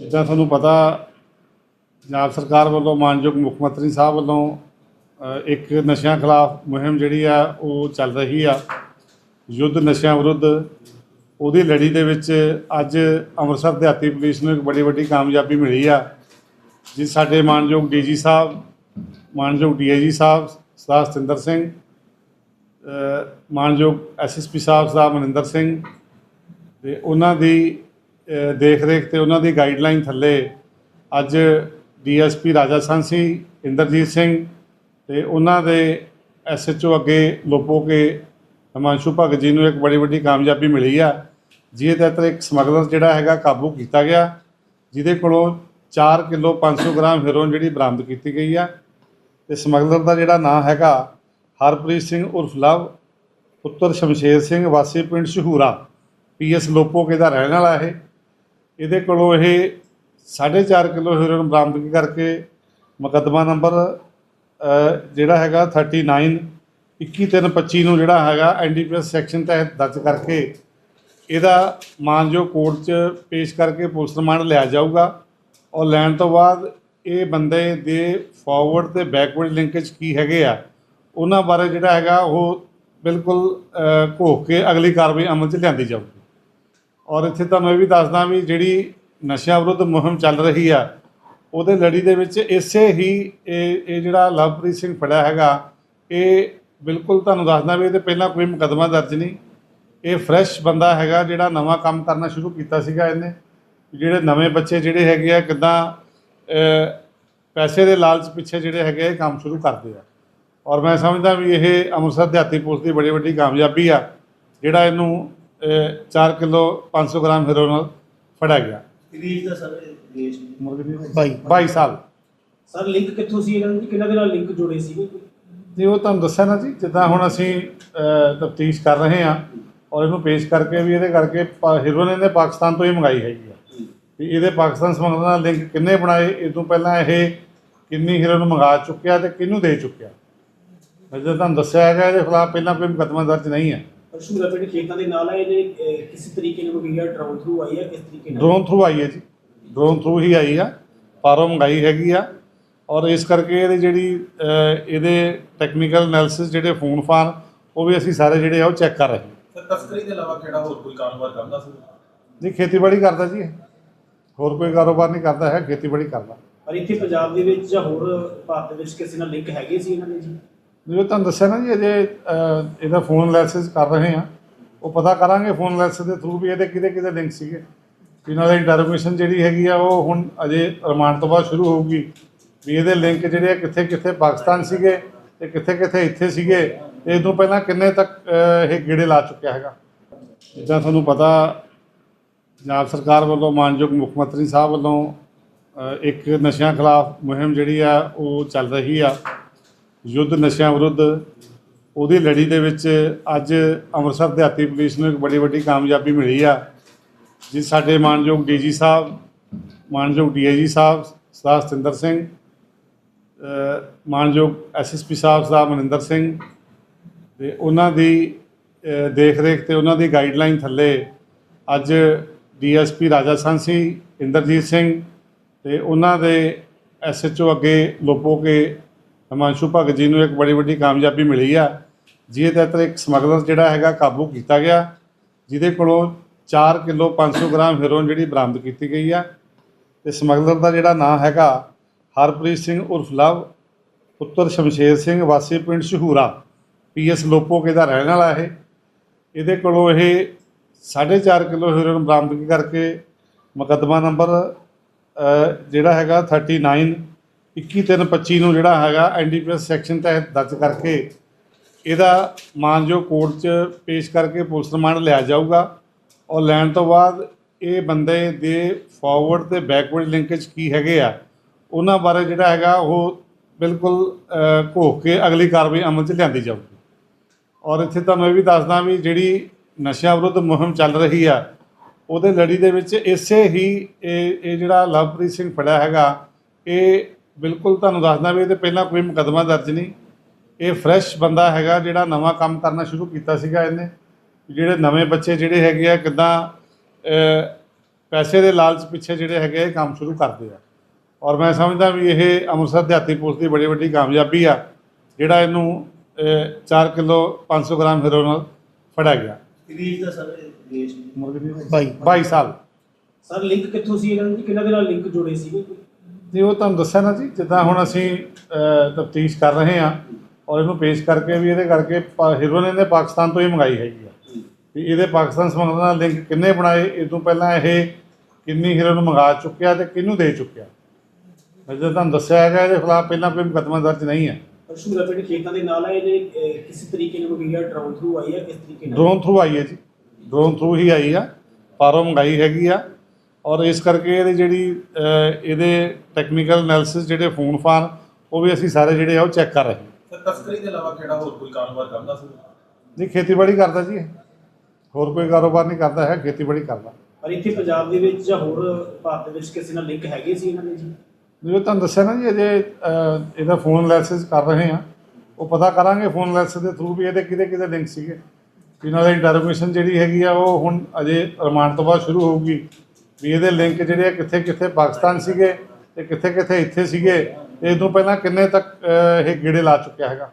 ਜਿੱਦਾਂ ਤੁਹਾਨੂੰ ਪਤਾ ਪੰਜਾਬ ਸਰਕਾਰ ਵੱਲੋਂ ਮਾਨਯੋਗ ਮੁੱਖ ਮੰਤਰੀ ਸਾਹਿਬ ਵੱਲੋਂ ਅ, ਇੱਕ ਨਸ਼ਿਆਂ ਖਿਲਾਫ ਮੁਹਿੰਮ ਜਿਹੜੀ ਆ ਉਹ ਚੱਲ ਰਹੀ ਆ। ਯੁੱਧ ਨਸ਼ਿਆਂ ਵਿਰੁੱਧ। ਉਹਦੀ ਲੜੀ ਦੇ ਵਿੱਚ ਅੱਜ ਅੰਮ੍ਰਿਤਸਰ ਦਿਹਾਤੀ ਪੁਲਿਸ ਨੂੰ ਇੱਕ ਬੜੀ ਵੱਡੀ ਕਾਮਯਾਬੀ ਮਿਲੀ ਆ। ਜਿਸ ਸਾਡੇ ਮਾਨਯੋਗ ਡੀਜੀ ਸਾਹਿਬ ਮਾਨਯੋਗ ਡੀਆਈਜੀ ਸਾਹਿਬ ਸਰਦਾਰ ਸਤਿੰਦਰ ਸਿੰਘ ਅ, ਮਾਨਯੋਗ ਐਸਐਸਪੀ ਸਾਹਿਬ ਸਰਦਾਰ ਮਨਿੰਦਰ ਸਿੰਘ ਤੇ ਉਹਨਾਂ ਦੀ ਦੇਖ ਰੇਖ ਤੇ ਉਹਨਾਂ ਦੀ ਗਾਈਡਲਾਈਨ ਥੱਲੇ ਅੱਜ ਡੀਐਸਪੀ ਰਾਜਾ ਸਾਂਸੀ ਇੰਦਰਜੀਤ ਸਿੰਘ ਤੇ ਉਹਨਾਂ ਦੇ ਐਸਐਚਓ ਅੱਗੇ ਲੋਪੋ ਕੇ ਹਿਮਾਂਸ਼ੂ ਭਗਤ ਜੀ ਨੂੰ ਇੱਕ ਬੜੀ ਵੱਡੀ ਕਾਮਯਾਬੀ ਮਿਲੀ ਆ, ਜਿਹਦੇ ਤਹਿਤ ਇੱਕ ਸਮਗਲਰ ਜਿਹੜਾ ਹੈਗਾ ਕਾਬੂ ਕੀਤਾ ਗਿਆ, ਜਿਹਦੇ ਕੋਲੋਂ 4 ਕਿਲੋ 500 ਗ੍ਰਾਮ ਹੈਰੋਇਨ ਜਿਹੜੀ ਬਰਾਮਦ ਕੀਤੀ ਗਈ ਆ। ਤੇ ਸਮਗਲਰ ਦਾ ਜਿਹੜਾ ਨਾਮ ਹੈਗਾ ਹਰਪ੍ਰੀਤ ਸਿੰਘ ਉਰਫ ਲਵ, ਪੁੱਤਰ ਸ਼ਮਸ਼ੇਰ ਸਿੰਘ, ਵਾਸੀ ਪਿੰਡ ਸ਼ਹੂਰਾ ਪੀਐਸ ਲੋਪੋਕੇ ਦਾ ਰਹਿਣ ਵਾਲਾ ਇਹ। ਇਹਦੇ ਕੋਲੋਂ ਇਹ 4.5 ਕਿਲੋ ਹੈਰੋਇਨ ਬਰਾਮਦਗੀ ਕਰਕੇ ਮੁਕੱਦਮਾ ਨੰਬਰ ਜਿਹੜਾ ਹੈਗਾ 39 21325 ਨੂੰ ਜਿਹੜਾ ਹੈਗਾ ਐਨਡੀਪੀਐਸ ਸੈਕਸ਼ਨ ਤਹਿਤ ਦਰਜ ਕਰਕੇ ਇਹਦਾ ਮਾਨਜੋ ਕੋਰਟ 'ਚ ਪੇਸ਼ ਕਰਕੇ ਪੁਲਿਸ ਰਿਮਾਂਡ ਲਿਆ ਜਾਊਗਾ। ਔਰ ਲੈਣ ਤੋਂ ਬਾਅਦ ਇਹ ਬੰਦੇ ਦੇ ਫਾਰਵਰਡ ਤੇ ਬੈਕਵਰਡ ਲਿੰਕੇਜ ਕੀ ਹੈਗੇ ਆ, ਉਹਨਾਂ ਬਾਰੇ ਜਿਹੜਾ ਹੈਗਾ ਉਹ ਬਿਲਕੁਲ ਘੋਖ ਕੇ ਅਗਲੀ ਕਾਰਵਾਈ ਅਮਲ 'ਚ ਲਿਆਂਦੀ ਜਾਊਗੀ। ਔਰ ਇੱਥੇ ਤੁਹਾਨੂੰ ਇਹ ਵੀ ਦੱਸਦਾ ਵੀ ਜਿਹੜੀ ਨਸ਼ਿਆਂ ਵਿਰੁੱਧ ਮੁਹਿੰਮ ਚੱਲ ਰਹੀ ਆ ਉਹਦੇ ਲੜੀ ਦੇ ਵਿੱਚ ਇਸੇ ਹੀ ਇਹ ਇਹ ਜਿਹੜਾ ਲਵਪ੍ਰੀਤ ਸਿੰਘ ਫੜਿਆ ਹੈਗਾ ਇਹ ਬਿਲਕੁਲ ਤੁਹਾਨੂੰ ਦੱਸਦਾ ਵੀ ਇਹਦੇ ਪਹਿਲਾਂ ਕੋਈ ਮੁਕੱਦਮਾ ਦਰਜ ਨਹੀਂ। ਇਹ ਫਰੈਸ਼ ਬੰਦਾ ਹੈਗਾ ਜਿਹੜਾ ਨਵਾਂ ਕੰਮ ਕਰਨਾ ਸ਼ੁਰੂ ਕੀਤਾ ਸੀਗਾ ਇਹਨੇ। ਜਿਹੜੇ ਨਵੇਂ ਬੱਚੇ ਜਿਹੜੇ ਹੈਗੇ ਆ ਕਿਦਾਂ ਪੈਸੇ ਦੇ ਲਾਲਚ ਪਿੱਛੇ ਜਿਹੜੇ ਹੈਗੇ ਆ, ਇਹ ਕੰਮ ਸ਼ੁਰੂ ਕਰਦੇ ਆ। ਔਰ ਮੈਂ ਸਮਝਦਾ ਵੀ ਇਹ ਅੰਮ੍ਰਿਤਸਰ ਦਿਹਾਤੀ ਪੁਲਿਸ ਦੀ ਬੜੀ ਵੱਡੀ ਕਾਮਯਾਬੀ ਆ ਜਿਹੜਾ ਇਹਨੂੰ 4 ਕਿਲੋ 500 ਗ੍ਰਾਮ ਹੈਰੋਇਨ ਫੜਿਆ ਗਿਆ। ਗ੍ਰੀਸ ਦਾ ਸਰ ਦੇਸ਼ ਬਾਈ। 22 ਸਾਲ। ਸਰ ਲਿੰਕ ਕਿੱਥੋਂ ਸੀ ਇਹਨਾਂ ਦੀ ਕਿਹਨਾਂ ਦੇ ਨਾਲ ਲਿੰਕ ਜੁੜੇ ਸੀ? ਜੀ ਉਹ ਤੁਹਾਨੂੰ ਦੱਸਿਆ ਨਾ ਜੀ ਜਿੱਦਾਂ ਹੁਣ ਅਸੀਂ ਤਫਤੀਸ਼ ਕਰ ਰਹੇ ਹਾਂ ਔਰ ਇਹਨੂੰ ਪੇਸ਼ ਕਰਕੇ ਵੀ ਇਹਦੇ ਕਰਕੇ ਹੀਰੋਇਨ ਇਹਨੇ ਪਾਕਿਸਤਾਨ ਤੋਂ ਹੀ ਮੰਗਾਈ ਹੈਗੀ ਆ। ਵੀ ਇਹਦੇ ਪਾਕਿਸਤਾਨ ਸੰਬੰਧ ਨਾਲ ਲਿੰਕ ਕਿੰਨੇ ਬਣਾਏ ਇਹ ਤੋਂ ਪਹਿਲਾਂ ਇਹ ਕਿੰਨੀ ਹੀਰੋਇਨ ਮੰਗਾ ਚੁੱਕਿਆ ਤੇ ਕਿਹਨੂੰ ਦੇ ਚੁੱਕਿਆ? ਮੈਂ ਜਿੱਦਾਂ ਤੁਹਾਨੂੰ ਦੱਸਿਆ ਹੈਗਾ ਇਹਦੇ ਖਿਲਾਫ ਪਹਿਲਾਂ ਕੋਈ ਮੁਕੱਦਮਾ ਦਰਜ ਨਹੀਂ ਹੈ ਅਸ਼ੂਰਾ ਪਿੰਡ ਖੇਤਾਂ ਦੇ ਨਾਲ ਹੈ ਇਹਨੇ ਅਹ, ਕਿਸੇ ਤਰੀਕੇ ਨਾਲ ਮੰਗਿਆ ਡਰਾਉਨ ਥਰੂ ਆਈ ਹੈ ਕਿਸ ਤਰੀਕੇ ਨਾਲ? ਡਰੋਨ ਥਰੂ ਆਈ ਹੈ ਜੀ। ਡਰੋਨ ਥਰੂ ਹੀ ਆਈ ਆ। ਪਾਰੋਂ ਮੰਗਾਈ ਹੈਗੀ ਆ। ਔਰ ਇਸ ਕਰਕੇ ਇਹਦੀ ਜਿਹੜੀ ਇਹਦੇ ਟੈਕਨੀਕਲ ਐਨਾਲਿਸਿਸ ਜਿਹੜੇ ਫੋਨ ਫਾਨ ਉਹ ਵੀ ਅਸੀਂ ਸਾਰੇ ਜਿਹੜੇ ਆ ਉਹ ਚੈੱਕ ਕਰ ਰਹੇ ਹਾਂ। ਸਰ ਤਸਕਰੀ ਦੇ ਇਲਾਵਾ ਕਿਹੜਾ ਹੋਰ ਕੋਈ ਕਾਰੋਬਾਰ ਕਰਦਾ ਸੀ? ਨਹੀਂ ਖੇਤੀਬਾੜੀ ਕਰਦਾ ਜੀ ਇਹ। ਹੋਰ ਕੋਈ ਕਾਰੋਬਾਰ ਨਹੀਂ ਕਰਦਾ ਹੈ ਖੇਤੀਬਾੜੀ ਕਰਦਾ। ਪਰ ਇੱਥੇ ਪੰਜਾਬ ਦੇ ਵਿੱਚ ਜਾਂ ਹੋਰ ਭਾਰਤ ਦੇ ਵਿੱਚ ਕਿਸੇ ਨਾਲ ਲਿੰਕ ਹੈਗੇ ਸੀ ਇਹਨਾਂ ਦੇ ਜੀ? ਜਿਵੇਂ ਤੁਹਾਨੂੰ ਦੱਸਿਆ ਨਾ ਜੀ, ਅਜੇ ਇਹਦਾ ਫੋਨ ਐਨਾਲਿਸਿਸ ਕਰ ਰਹੇ ਹਾਂ। ਉਹ ਪਤਾ ਕਰਾਂਗੇ ਫੋਨ ਐਨਾਲਿਸਿਸ ਦੇ ਥਰੂ ਵੀ ਇਹਦੇ ਕਿਹਦੇ ਕਿਹਦੇ ਲਿੰਕ ਸੀਗੇ। ਇਹਨਾਂ ਦੀ ਇੰਟਰੋਗੇਸ਼ਨ ਜਿਹੜੀ ਹੈਗੀ ਆ, ਉਹ ਹੁਣ ਅਜੇ ਰਿਮਾਂਡ ਤੋਂ ਬਾਅਦ ਸ਼ੁਰੂ ਹੋਊਗੀ। ਵੀ ਇਹਦੇ ਲਿੰਕ ਜਿਹੜੇ ਆ, ਕਿੱਥੇ ਕਿੱਥੇ ਪਾਕਿਸਤਾਨ ਸੀਗੇ ਤੇ ਕਿੱਥੇ ਕਿੱਥੇ ਇੱਥੇ ਸੀਗੇ ਤੇ ਇਹ ਤੋਂ ਪਹਿਲਾਂ ਕਿੰਨੇ ਤੱਕ ਇਹ ਗੇੜੇ ਲਾ ਚੁੱਕਿਆ ਹੈਗਾ। ਜਿੱਦਾਂ ਤੁਹਾਨੂੰ ਪਤਾ, ਪੰਜਾਬ ਸਰਕਾਰ ਵੱਲੋਂ ਮਾਨਯੋਗ ਮੁੱਖ ਮੰਤਰੀ ਸਾਹਿਬ ਵੱਲੋਂ ਇੱਕ ਨਸ਼ਿਆਂ ਖਿਲਾਫ ਮੁਹਿੰਮ ਜਿਹੜੀ ਆ, ਉਹ ਚੱਲ ਰਹੀ ਆ। ਯੁੱਧ ਨਸ਼ਿਆਂ ਵਿਰੁੱਧ ਉਹਦੀ ਲੜੀ ਦੇ ਵਿੱਚ ਅੱਜ ਅੰਮ੍ਰਿਤਸਰ ਦਿਹਾਤੀ ਪੁਲਿਸ ਨੂੰ ਇੱਕ ਬੜੀ ਵੱਡੀ ਕਾਮਯਾਬੀ ਮਿਲੀ ਆ ਜਿਸ ਸਾਡੇ ਮਾਨਯੋਗ ਡੀਜੀ ਸਾਹਿਬ ਮਾਨਯੋਗ ਡੀਆਈਜੀ ਸਾਹਿਬ ਸਰਦਾਰ ਸਤਿੰਦਰ ਸਿੰਘ ਅ, ਮਾਨਯੋਗ ਐਸਐਸਪੀ ਸਾਹਿਬ ਸਰਦਾਰ ਮਨਿੰਦਰ ਸਿੰਘ ਤੇ ਉਹਨਾਂ ਦੀ ਦੇਖ ਰੇਖ ਤੇ ਉਹਨਾਂ ਦੀ ਗਾਈਡਲਾਈਨ ਥੱਲੇ ਅੱਜ ਡੀਐਸਪੀ ਰਾਜਾ ਸਾਂਸੀ ਇੰਦਰਜੀਤ ਸਿੰਘ ਤੇ ਉਹਨਾਂ ਦੇ ਐਸਐਚਓ ਅੱਗੇ ਲੋਪੋ ਕੇ ਹਿਮਾਂਸ਼ੂ ਭਗਤ ਜੀ ਨੂੰ ਇੱਕ ਬੜੀ ਵੱਡੀ ਕਾਮਯਾਬੀ ਮਿਲੀ ਆ। ਜਿਹਦੇ ਤਹਿਤ ਇੱਕ ਸਮਗਲਰ ਜਿਹੜਾ ਹੈਗਾ ਕਾਬੂ ਕੀਤਾ ਗਿਆ, ਜਿਹਦੇ ਕੋਲੋਂ 4 ਕਿਲੋ 500 ਗ੍ਰਾਮ ਹੈਰੋਇਨ ਜਿਹੜੀ ਬਰਾਮਦ ਕੀਤੀ ਗਈ ਆ। ਤੇ ਸਮਗਲਰ ਦਾ ਜਿਹੜਾ ਨਾਮ ਹੈਗਾ ਹਰਪ੍ਰੀਤ ਸਿੰਘ ਉਰਫ ਲਵ, ਪੁੱਤਰ ਸ਼ਮਸ਼ੇਰ ਸਿੰਘ, ਵਾਸੀ ਪਿੰਡ ਸ਼ਹੂਰਾ ਪੀਐਸ ਲੋਪੋਕੇ ਦਾ ਰਹਿਣ ਵਾਲਾ ਇਹ। ਇਹਦੇ ਕੋਲੋਂ ਇਹ 4.5 ਕਿਲੋ ਹੈਰੋਇਨ ਬਰਾਮਦ ਕਰਕੇ ਮੁਕੱਦਮਾ ਨੰਬਰ ਜਿਹੜਾ ਹੈਗਾ 39 21325 ਨੂੰ ਜਿਹੜਾ ਹੈਗਾ ਐਨਡੀਪੀਐਸ ਸੈਕਸ਼ਨ ਤਹਿਤ ਦਰਜ ਕਰਕੇ ਇਹਦਾ ਮਾਨਯੋਗ ਕੋਰਟ 'ਚ ਪੇਸ਼ ਕਰਕੇ ਪੁਲਿਸ ਰਿਮਾਂਡ ਲਿਆ ਜਾਊਗਾ। ਔਰ ਲੈਣ ਤੋਂ ਬਾਅਦ ਇਹ ਬੰਦੇ ਦੇ ਫਾਰਵਰਡ ਤੇ ਬੈਕਵਰਡ ਲਿੰਕੇਜ ਕੀ ਹੈਗੇ ਆ, ਉਹਨਾਂ ਬਾਰੇ ਜਿਹੜਾ ਹੈਗਾ ਉਹ ਬਿਲਕੁਲ ਘੋਖ ਕੇ ਅਗਲੀ ਕਾਰਵਾਈ ਅਮਲ 'ਚ ਲਿਆਂਦੀ ਜਾਊਗੀ। ਔਰ ਇੱਥੇ ਤੁਹਾਨੂੰ ਇਹ ਵੀ ਦੱਸਦਾ ਵੀ ਜਿਹੜੀ ਨਸ਼ਿਆਂ ਵਿਰੁੱਧ ਮੁਹਿੰਮ ਚੱਲ ਰਹੀ ਆ, ਉਹਦੇ ਲੜੀ ਦੇ ਵਿੱਚ ਇਸੇ ਹੀ ਇਹ ਇਹ ਜਿਹੜਾ ਲਵਪ੍ਰੀਤ ਸਿੰਘ ਫੜਿਆ ਹੈਗਾ, ਇਹ ਬਿਲਕੁਲ ਤੁਹਾਨੂੰ ਦੱਸਦਾ ਵੀ ਇਹਦੇ ਪਹਿਲਾਂ ਕੋਈ ਮੁਕੱਦਮਾ ਦਰਜ ਨਹੀਂ। ਇਹ ਫਰੈਸ਼ ਬੰਦਾ ਹੈਗਾ ਜਿਹੜਾ ਨਵਾਂ ਕੰਮ ਕਰਨਾ ਸ਼ੁਰੂ ਕੀਤਾ ਸੀਗਾ ਇਹਨੇ। ਜਿਹੜੇ ਨਵੇਂ ਬੱਚੇ ਜਿਹੜੇ ਹੈਗੇ ਆ ਕਿਦਾਂ ਪੈਸੇ ਦੇ ਲਾਲਚ ਪਿੱਛੇ ਜਿਹੜੇ ਹੈਗੇ ਇਹ ਕੰਮ ਸ਼ੁਰੂ ਕਰਦੇ ਆ। ਔਰ ਮੈਂ ਸਮਝਦਾ ਵੀ ਇਹ ਅੰਮ੍ਰਿਤਸਰ ਦਿਹਾਤੀ ਪੁਲਿਸ ਦੀ ਬੜੀ ਵੱਡੀ ਕਾਮਯਾਬੀ ਆ ਜਿਹੜਾ ਇਹਨੂੰ 4 ਕਿਲੋ 500 ਗ੍ਰਾਮ ਹੈਰੋਇਨ ਨਾਲ ਫੜਿਆ ਗਿਆ। ਵਿਦੇਸ਼ ਦਾ ਸਰ ਦੇਸ਼ ਬਾਈ 22 ਸਾਲ। ਸਰ ਲਿੰਕ ਕਿੱਥੋਂ ਸੀ ਇਹਨਾਂ ਦੀ? ਕਿਹਨਾਂ ਦੇ ਨਾਲ ਲਿੰਕ ਜੁੜੇ ਸੀਗੇ? ਜੀ ਉਹ ਤੁਹਾਨੂੰ ਦੱਸਿਆ ਨਾ ਜੀ ਜਿੱਦਾਂ ਹੁਣ ਅਸੀਂ ਤਫਤੀਸ਼ ਕਰ ਰਹੇ ਹਾਂ ਔਰ ਇਹਨੂੰ ਪੇਸ਼ ਕਰਕੇ ਵੀ ਇਹਦੇ ਕਰਕੇ ਹੀਰੋਇਨ ਇਹਨੇ ਪਾਕਿਸਤਾਨ ਤੋਂ ਹੀ ਮੰਗਾਈ ਹੈਗੀ ਆ। ਵੀ ਇਹਦੇ ਪਾਕਿਸਤਾਨ ਸਮਗਲਰ ਨਾਲ ਲਿੰਕ ਕਿੰਨੇ ਬਣਾਏ ਇਹ ਤੋਂ ਪਹਿਲਾਂ ਇਹ ਕਿੰਨੀ ਹੀਰੋਇਨ ਮੰਗਾ ਚੁੱਕਿਆ ਤੇ ਕਿਹਨੂੰ ਦੇ ਚੁੱਕਿਆ? ਮੈਂ ਜਿੱਦਾਂ ਤੁਹਾਨੂੰ ਦੱਸਿਆ ਹੈਗਾ ਇਹਦੇ ਖਿਲਾਫ ਪਹਿਲਾਂ ਕੋਈ ਮੁਕੱਦਮਾ ਦਰਜ ਨਹੀਂ ਹੈ ਸ਼ੁਗਰ ਪਿੰਡ ਖੇਤਾਂ ਦੇ ਨਾਲ ਹੈ ਜਿਹੜੀ ਕਿਸੇ ਤਰੀਕੇ ਨਾਲ ਕੋਈ ਡਰਾਉਨ ਥਰੂ ਆਈ ਹੈ ਕਿਸ ਤਰੀਕੇ ਨਾਲ? ਡਰੋਨ ਥਰੂ ਆਈ ਹੈ ਜੀ। ਡਰੋਨ ਥਰੂ ਹੀ ਆਈ ਆ ਪਾਰੋਂ ਮੰਗਾਈ ਹੈਗੀ ਆ। ਔਰ ਇਸ ਕਰਕੇ ਇਹਦੀ ਜਿਹੜੀ ਇਹਦੇ ਟੈਕਨੀਕਲ ਐਨਾਲਿਸਿਸ ਜਿਹੜੇ ਫੋਨ ਫਾਨ ਉਹ ਵੀ ਅਸੀਂ ਸਾਰੇ ਜਿਹੜੇ ਆ ਉਹ ਚੈੱਕ ਕਰ ਰਹੇ ਹਾਂ। ਸਰ ਤਸਕਰੀ ਦੇ ਇਲਾਵਾ ਕਿਹੜਾ ਹੋਰ ਕੋਈ ਕਾਰੋਬਾਰ ਕਰਦਾ ਸੀ? ਜੀ ਖੇਤੀਬਾੜੀ ਕਰਦਾ ਜੀ ਇਹ। ਹੋਰ ਕੋਈ ਕਾਰੋਬਾਰ ਨਹੀਂ ਕਰਦਾ ਹੈ ਖੇਤੀਬਾੜੀ ਕਰਦਾ। ਪਰ ਇੱਥੇ ਪੰਜਾਬ ਦੇ ਵਿੱਚ ਜਾਂ ਹੋਰ ਭਾਰਤ ਦੇ ਵਿੱਚ ਕਿਸੇ ਨਾਲ ਲਿੰਕ ਹੈਗੇ ਸੀ ਇਹਨਾਂ ਦੇ ਜੀ? ਜਿਵੇਂ ਤੁਹਾਨੂੰ ਦੱਸਿਆ ਨਾ ਜੀ ਅਜੇ ਇਹਦਾ ਫੋਨ ਐਨਾਲਿਸਿਸ ਕਰ ਰਹੇ ਆ ਉਹ ਪਤਾ ਕਰਾਂਗੇ ਫੋਨ ਐਨਾਲਿਸਿਸ ਦੇ ਥਰੂ ਵੀ ਇਹਦੇ ਕਿਹਦੇ ਕਿਹਦੇ ਲਿੰਕ ਸੀਗੇ। ਇਹਨਾਂ ਦੀ ਇੰਟਰੋਗੇਸ਼ਨ ਜਿਹੜੀ ਹੈਗੀ ਆ ਉਹ ਹੁਣ ਅਜੇ ਰਿਮਾਂਡ ਤੋਂ ਬਾਅਦ ਸ਼ੁਰੂ ਹੋਊਗੀ। ਵੀ ਇਹਦੇ ਲਿੰਕ ਜਿਹੜੇ ਆ ਕਿੱਥੇ ਕਿੱਥੇ ਪਾਕਿਸਤਾਨ ਸੀਗੇ ਤੇ ਕਿੱਥੇ ਕਿੱਥੇ ਇੱਥੇ ਸੀਗੇ, ਤੇ ਇਹ ਤੋਂ ਪਹਿਲਾਂ ਕਿੰਨੇ ਤੱਕ ਇਹ ਗੇੜੇ ਲਾ ਚੁੱਕਿਆ ਹੈਗਾ?